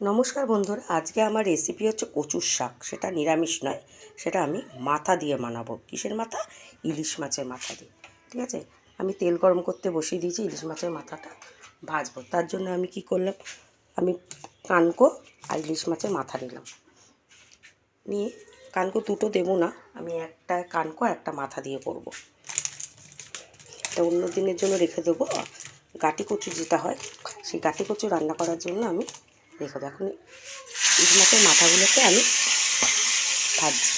নমস্কার বন্ধুরা, আজকে আমার রেসিপি হচ্ছে কচুর শাক। সেটা নিরামিষ নয়, সেটা আমি মাথা দিয়ে বানাবো। কিসের মাথা? ইলিশ মাছের মাথা দিয়ে। ঠিক আছে? আমি তেল গরম করতে বসিয়ে দিয়েছি, ইলিশ মাছের মাথাটা ভাজবো। তার জন্য আমি কি করলাম? আমি কানকো আর ইলিশ মাছের মাথা নিলাম। নিয়ে কানকো দুটো দেবো না, আমি একটা কানকো একটা মাথা দিয়ে করব। এটা অন্য দিনের জন্য রেখে দেবো। গাটি কচু যেটা হয়, সেই গাটি কচু রান্না করার জন্য আমি দেবো এখন ইলিশ মাছের মাথাগুলোকে আমি ভাজছি।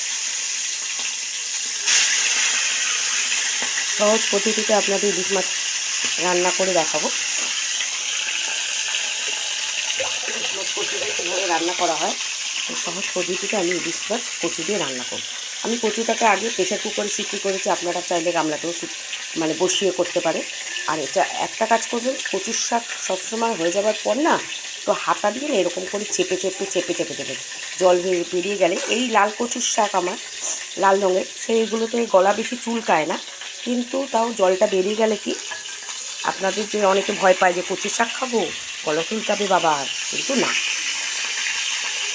সহজ পদ্ধতিতে আপনাদের ইলিশ মাছ রান্না করে দেখাবো। কীভাবে রান্না করা হয় সহজ পদ্ধতিতে আমি ইলিশ মাছ কচু দিয়ে রান্না করব। আমি কচুটাকে আগে প্রেশার কুকারে সিটি করেছি, আপনারা চাইলে গামলাতেও মানে বসিয়ে করতে পারে আর এটা একটা কাজ করবেন, কচুর শাক সবসময় হয়ে যাওয়ার পর না তো হাতা দিয়ে এরকম করে চেপে চেপে চেপে চেপে দেবেন জল বেরিয়ে গেলে এই লাল কচুর শাক আমার, লাল রঙের, সেইগুলোতে গলা বেশি চুলকায় না, কিন্তু তাও জলটা বেরিয়ে গেলে কি, আপনাদের যে অনেকে ভয় পায় যে কচুর শাক খাব, গলা চুলকাবে বাবা, কিন্তু না।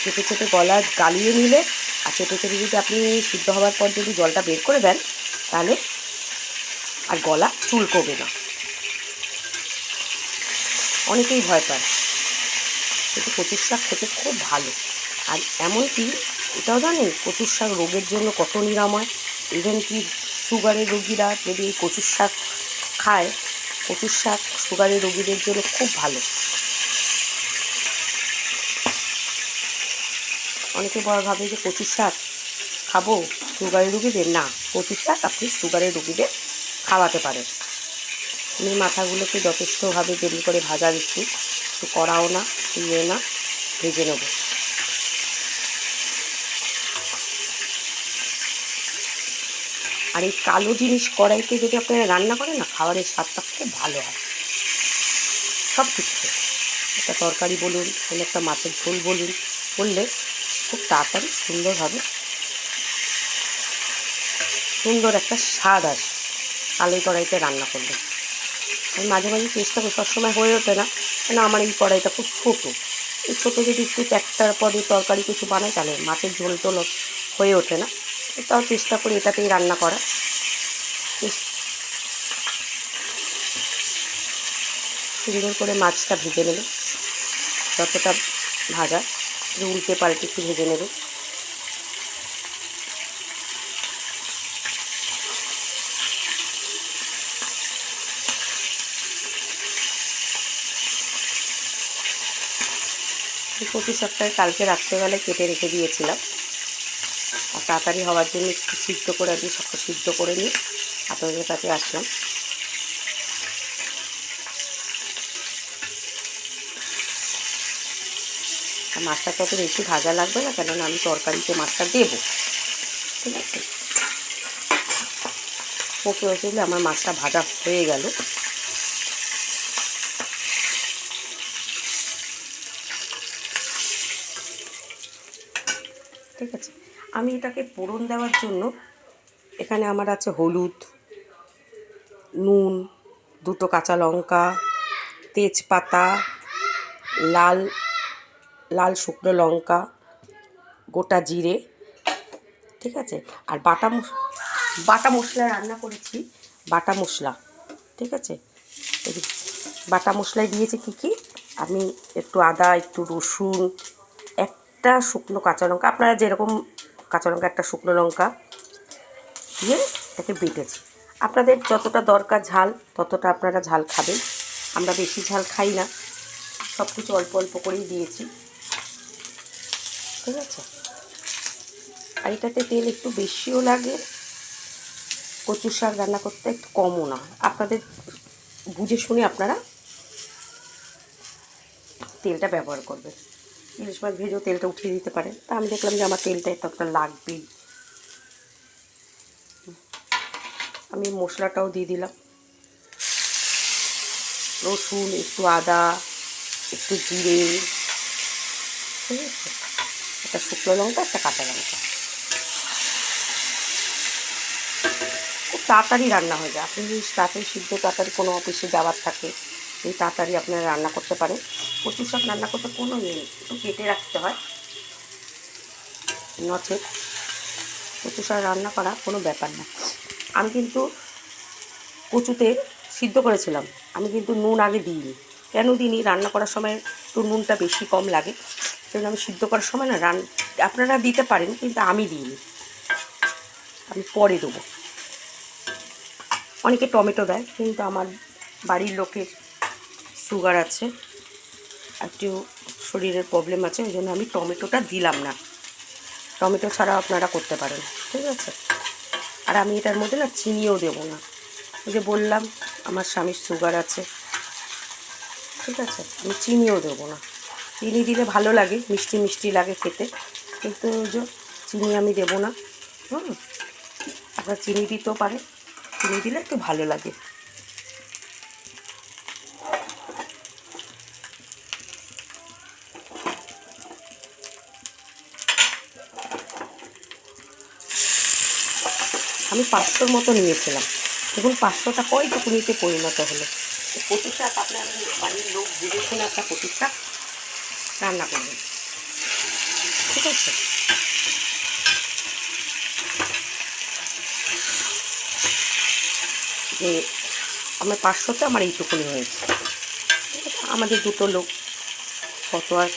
চেপে চেপে গলা গালিয়ে নিলে আর চেপে চেপে যদি আপনি সিদ্ধ হওয়ার পর যদি জলটা বের করে দেন, তাহলে আর গলা চুলকবে না। অনেকেই ভয় পায়। কিন্তু কচুর শাক খেতে খুব ভালো। আর এমনকি এটাও জানেন? কচুর শাক রোগের জন্য কত নিরাময়। ইভেন কি সুগারের রোগীরা যদি এই কচুর শাক খায়, কচুর শাক সুগারের রোগীদের জন্য খুব ভালো। অনেকে বড় ভাবে যে কচুর শাক খাব সুগারের রুগীদের, না, কচুর শাক আপনি সুগারের রুগীদের খাওয়াতে পারেন। আমি মাথাগুলোকে যথেষ্টভাবে দেরি করে ভাজা দিচ্ছি। একটু কড়াও না ইয়ে না, ভেজে নেব। আর এই কালো জিনিস কড়াইতে যদি আপনারা রান্না করেন না, খাবারের স্বাদটা খুব ভালো হয়। সব কিছুতে একটা তরকারি বলুন, কোনো একটা মাছের ঝোল বলুন, করলে খুব তাড়াতাড়ি সুন্দরভাবে সুন্দর একটা স্বাদ আসে। কালো কড়াইতে রান্না করলে। আমি মাঝে মাঝে চেষ্টা করি, সবসময় হয়ে ওঠে না। কেন আমার এই কড়াইটা খুব ছোটো। এই ছোটো যদি একটু একটার পরে তরকারি কিছু বানাই, তাহলে মাছের ঝোল টোল হয়ে ওঠে না। তাও চেষ্টা করি এটাতেই রান্না করা সুন্দর করে মাছটা ভেজে নেবে। যতটা ভাজা উল্টে পাল্টে একটু ভেজে নেবে। কচু শাকটাকে কালকে রাত্রেবেলায় কেটে রেখে দিয়েছিলাম। আর তাড়াতাড়ি হওয়ার জন্য একটু সিদ্ধ করে আজকে সবটা সিদ্ধ করে নিই। আপনাদের কাছে আসলাম। মাছটা তত বেশি ভাজা লাগবে না, কেননা আমি তরকারিতে মাছটা দেবো। ঠিক আছে? ওকে হয়েছিল আমার মাছটা ভাজা হয়ে গেল ঠিক আছে আমি এটাকে পোড়ন দেওয়ার জন্য এখানে আমার আছে হলুদ, নুন, দুটো কাঁচা লঙ্কা, তেজপাতা, লাল লাল শুকনো লঙ্কা, গোটা জিরে, ঠিক আছে? আর বাটা বাটা মশলা রান্না করেছি, বাটা মশলা, ঠিক আছে? বাটা মশলায় দিয়েছি কী কী? আমি একটু আদা, একটু রসুন, একটা শুকনো কাঁচা লঙ্কা, আপনারা যেরকম কাঁচা লঙ্কা, একটা শুকনো লঙ্কা দিয়ে এটাকে বেটেছি। আপনাদের যতটা দরকার ঝাল, ততটা আপনারা ঝাল খাবেন। আমরা বেশি ঝাল খাই না। সব কিছু অল্প অল্প করেই দিয়েছি। ঠিক আছে? আর এটাতে তেল একটু বেশিও লাগে। কচুর শাক রান্না করতে একটু কমও না। আপনাদের বুঝে শুনে আপনারা তেলটা ব্যবহার করবেন। ইলিশ মাছ ভেজেও তেলটা উঠিয়ে দিতে পারে। তা আমি দেখলাম যে আমার তেলটা এতটা লাগবেই। আমি মশলাটাও দিয়ে দিলাম। রসুন, একটু আদা, একটু জিরে, ঠিক আছে? একটা শুকনো লঙ্কা, একটা কাঁচা লঙ্কা। খুব তাড়াতাড়ি রান্না হয়ে যায়। আপনি যদি তাড়াতাড়ি সিদ্ধ তাড়াতাড়ি কোনো অফিসে যাওয়ার থাকে এই তাড়াতাড়ি আপনারা রান্না করতে পারেন। কচু শাক রান্না করতে কোনো ইয়ে নেই, একটু কেটে রাখতে হয়। নচেত কচু শাক রান্না করা কোনো ব্যাপার না। আমি কিন্তু কচুতে সিদ্ধ করেছিলাম, আমি কিন্তু নুন আগে দিইনি। কেন দিইনি? রান্না করার সময় একটু নুনটা বেশি কম লাগে, সেজন্য আমি সিদ্ধ করার সময় না রান আপনারা দিতে পারেন, কিন্তু আমি দিইনি। আমি পরে দেবো। অনেকে টমেটো দেয়, কিন্তু আমার বাড়ির লোকের সুগার আছে একটু শরীরের প্রবলেম আছে, ওই জন্য আমি টমেটোটা দিলাম না। টমেটো ছাড়া আপনারা করতে পারেন, ঠিক আছে? আর আমি এটার মধ্যে না চিনিও দেবো না। ওই যে বললাম, আমার স্বামীর সুগার আছে, ঠিক আছে? আমি চিনিও দেবো না। চিনি দিলে ভালো লাগে, মিষ্টি মিষ্টি লাগে খেতে, কিন্তু যে চিনি আমি দেবো না। হুম, আপনার চিনি দিতেও পারে, চিনি দিলে একটু ভালো লাগে। আমি পাঁচশোর মতো নিয়েছিলাম। দেখুন, পাঁচশোটা কয়টুকুনিতে পরিণত হলো। কচু শাক আপনার বাড়ির লোক বুঝে শুনে একটা কচু শাক রান্না করবেন ঠিক আছে? যে আমার পাঁচশোতে আমার এইটুকুনি হয়েছে। আমাদের দুটো লোক কত আর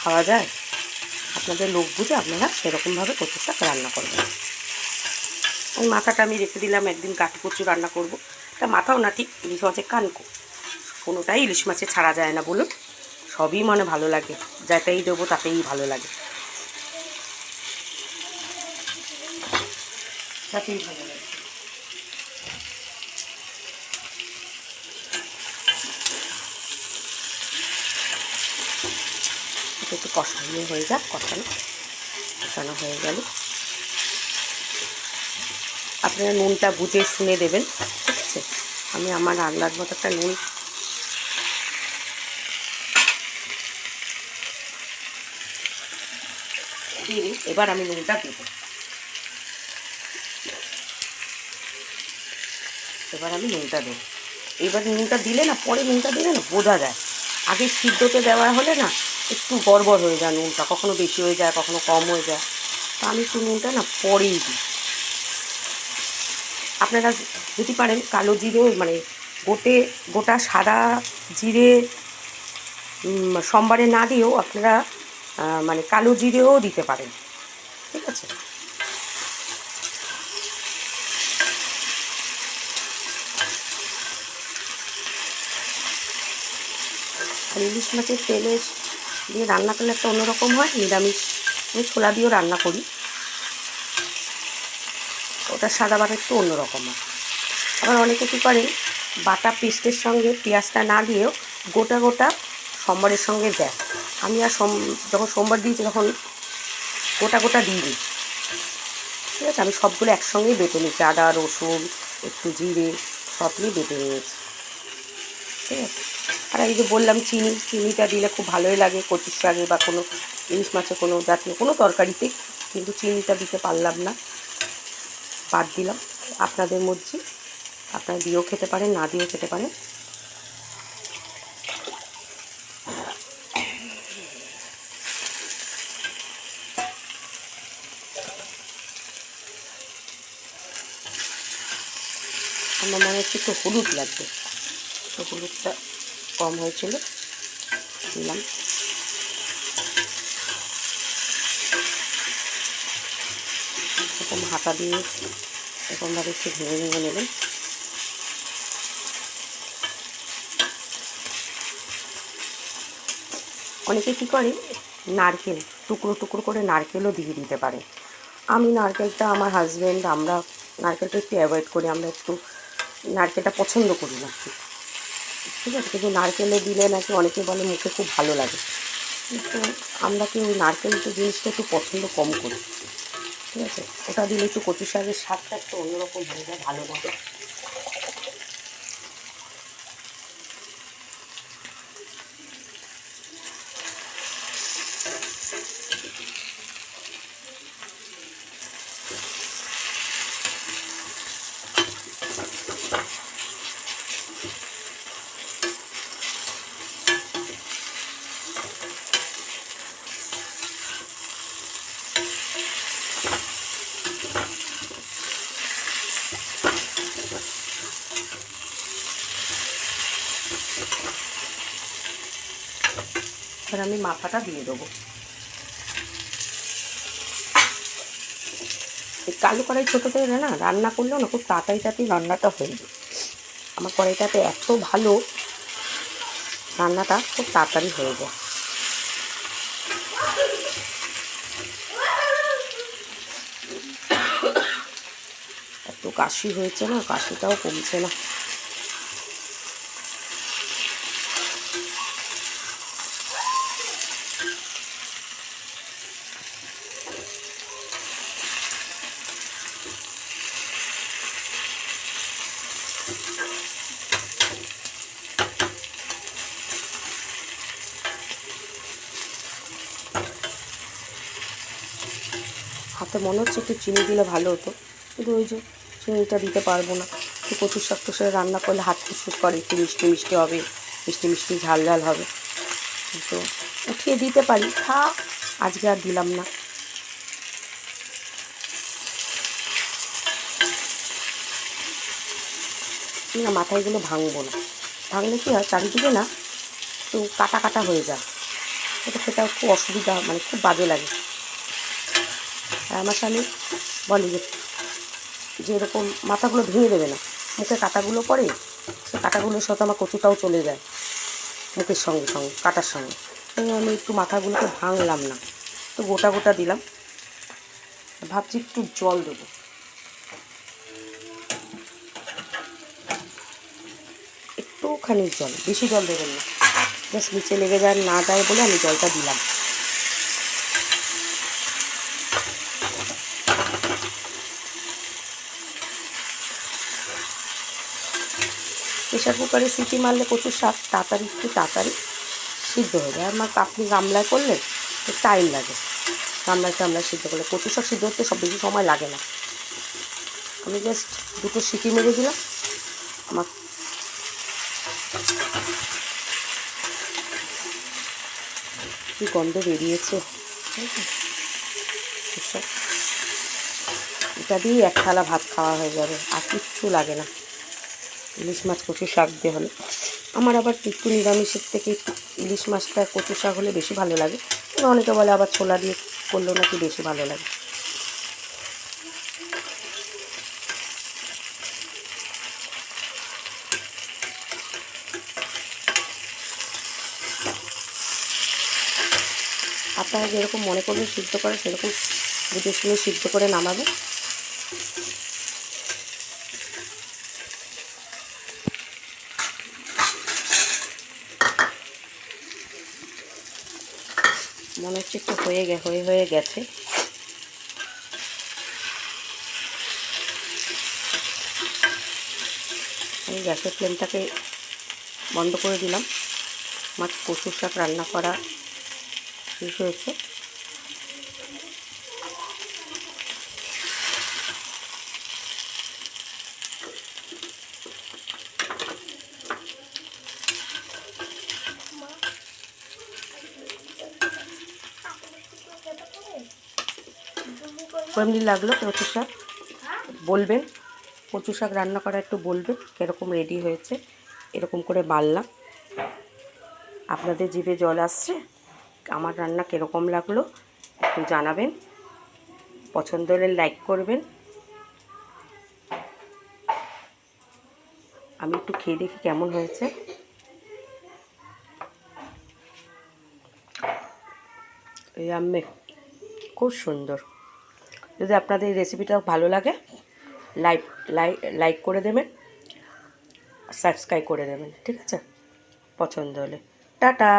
খাওয়া যায়? আপনাদের লোক বুঝে আপনারা সেরকমভাবে শাক রান্না করবেন। ওই মাথাটা আমি রেখে দিলাম, একদিন কাঠি কচু রান্না করব। তা মাথাও না ঠিক ইলিশ মাছের কানকো কোনোটাই ইলিশ মাছে ছাড়া যায় না বলুন। সবই মানে ভালো লাগে। যাতেই দেবো তাতেই ভালো লাগে। তাতেই ভালো লাগে। একটু কষানো হয়ে যাক, কষানো। কষানো হয়ে গেল। আপনারা নুনটা বুঝে শুনে দেবেন, ঠিক আছে? আমি আমার আন্দাজ মতো একটা নুন। এবার আমি নুনটা দেব। এবার আমি নুনটা দেবো। এবার নুনটা দিলে না, পরে নুনটা দিলে না বোঝা যায়। আগে সিদ্ধতে দেওয়া হলে না, একটু গড়বড় হয়ে যায় নুনটা, কখনো বেশি হয়ে যায়, কখনো কম হয়ে যায়। তা আমি একটু নুনটা না পরেই দিই। আপনারা যদি পারেন কালো জিরে মানে গোটে, গোটা সাদা জিরে সোমবারে না দিয়েও আপনারা মানে কালো জিরেও দিতে পারেন। ঠিক আছে? ইলিশ মাছের তেলে দিয়ে রান্না করলে একটা অন্যরকম হয়, নিরামিষ, আমি ছোলা দিয়েও রান্না করি। ওটা সাদা বাটা একটু অন্যরকম। হয় আবার অনেকে কী করেন, বাটা পেস্টের সঙ্গে পেঁয়াজটা না দিয়েও গোটা গোটা সোমবারের সঙ্গে দেয় আমি আর সোম, যখন সোমবার দিয়েছি তখন গোটা গোটা দিয়ে দিই ঠিক আছে, আমি সবগুলো একসঙ্গেই বেটে নিয়েছি, আদা, রসুন, একটু জিরে, সব নিয়ে বেটে নিয়েছি। ঠিক আছে, আর এই যে বললাম চিনি, চিনিটা দিলে খুব ভালোই লাগে, কচুর শাকে বা কোনো ইলিশ মাছে কোনো জাতীয় কোনো তরকারিতে, কিন্তু চিনিটা দিতে পারলাম না। বাদ দিলাম। আপনাদের মধ্যে আপনারা দিয়েও খেতে পারেন, না দিয়েও খেতে পারেন। আমার মনে হচ্ছে একটু হলুদ লাগবে। একটু হলুদটা কম হয়েছিল। দিলাম। এরকম হাতা দিয়ে এরকমভাবে একটু ভেঙে ভেঙে নেবেন। অনেকে কী করে, নারকেল, টুকরো টুকরো করে নারকেলও দিয়ে দিতে পারে। আমি নারকেলটা আমার হাজব্যান্ড আমরা নারকেলটা একটু অ্যাভয়েড করি, আমরা একটু নারকেলটা পছন্দ করি না। ঠিক আছে, কিন্তু নারকেলে দিলে নাকি অনেকে বলে মুখে খুব ভালো লাগে। কিন্তু আমরা কি ওই নারকেলটা জিনিসটা একটু পছন্দ কম করি? ঠিক আছে? ওটা দিলে একটু কচু শাকের স্বাদটা একটু অন্যরকম হয়ে যায় ভালো লাগে আমি মাথাটা দিয়ে দেবো। কালো কড়াই ছোটো থেকে না, রান্না করলেও না খুব তাড়াতাড়ি তাড়াতাড়ি রান্নাটা হয়ে যায়। আমার কড়াইটাতে এত ভালো রান্নাটা খুব তাড়াতাড়ি হয়ে যায়। এত কাশি হয়েছে না, কাশিটাও কমছে না। হাতে মনে হচ্ছে একটু চিনি দিলে ভালো হতো, কিন্তু ওই যে চিনিটা দিতে পারব না। একটু কচুর শাক টুসে রান্না করলে হাত ফুসফুস করে, একটু মিষ্টি মিষ্টি হবে, মিষ্টি মিষ্টি ঝাল ঝাল হবে। তো উঠিয়ে দিতে পারি, থাক, আজকে আর দিলাম না। না, মাথায়গুলো ভাঙবো না। ভাঙলে কি হয়, চারিদিকে না একটু কাটা কাটা হয়ে যায়। এটা খেতে খুব অসুবিধা মানে খুব বাজে লাগে। আর আমার স্বামী বলে যে যে এরকম মাথাগুলো ভেঙে দেবে না মুখে কাটাগুলো পড়ে সে কাটাগুলোর সাথে আমার কচুটাও চলে যায়, মুখের সঙ্গে সঙ্গে, কাটার সঙ্গে। তাই আমি একটু মাথাগুলোকে ভাঙলাম না, তো গোটা গোটা দিলাম। ভাবছি একটু জল দেবো। একটুখানি জল, বেশি জল দেবেন না। জাস্ট নিচে লেগে যায় না যায় বলে আমি জলটা দিলাম। প্রেশার কুকারে সিটি মারলে কচুর শাক তাড়াতাড়ি, একটু তাড়াতাড়ি সিদ্ধ হয়ে যায়। আমার আপনি গামলায় করলে টাইম লাগে। গামলায় টামলায় সিদ্ধ করলে কচু শাক সিদ্ধ হতে সব বেশি সময় লাগে না। আমি জাস্ট দুটো সিটি মেরে দিলাম। আমার কি গন্ধ বেরিয়েছে? এটা দিয়ে এক থালা ভাত খাওয়া হয়ে যাবে, আর কিচ্ছু লাগে না। ইলিশ মাছ, কচু শাক দিয়ে হলে। আমার আবার একটু নিরামিষের থেকে ইলিশ মাছটা কচু শাক হলে বেশি ভালো লাগে। অনেকে বলে আবার ছোলা দিয়ে করলেও নাকি বেশি ভালো লাগে। আপনারা যেরকম মনে করবেন সিদ্ধ করে, সেরকম বুঝে শুনে সিদ্ধ করে নামাবেন মনে হচ্ছে একটু হয়ে গে, হয়ে হয়ে গেছে। আমি গ্যাসের ফ্লেমটাকে বন্ধ করে দিলাম। আমার কচুর শাক রান্না করা শেষ হয়েছে। কেমনি লাগল কচু শাক। বলবেন, কচু শাক রান্না করা একটু বলবেন, কীরকম রেডি হয়েছে, এরকম করে বাড়লাম। আপনাদের জিভে জল আসছে? আমার রান্না কীরকম লাগল একটু জানাবেন। পছন্দ হলে লাইক করবেন। আমি একটু খেয়ে দেখি কেমন হয়েছে। এই খুব সুন্দর। যদি আপনাদের এই রেসিপিটা ভালো লাগে, লাইক লাইক লাইক করে দেবেন সাবস্ক্রাইব করে দেবেন, ঠিক আছে? পছন্দ হলে। টাটা!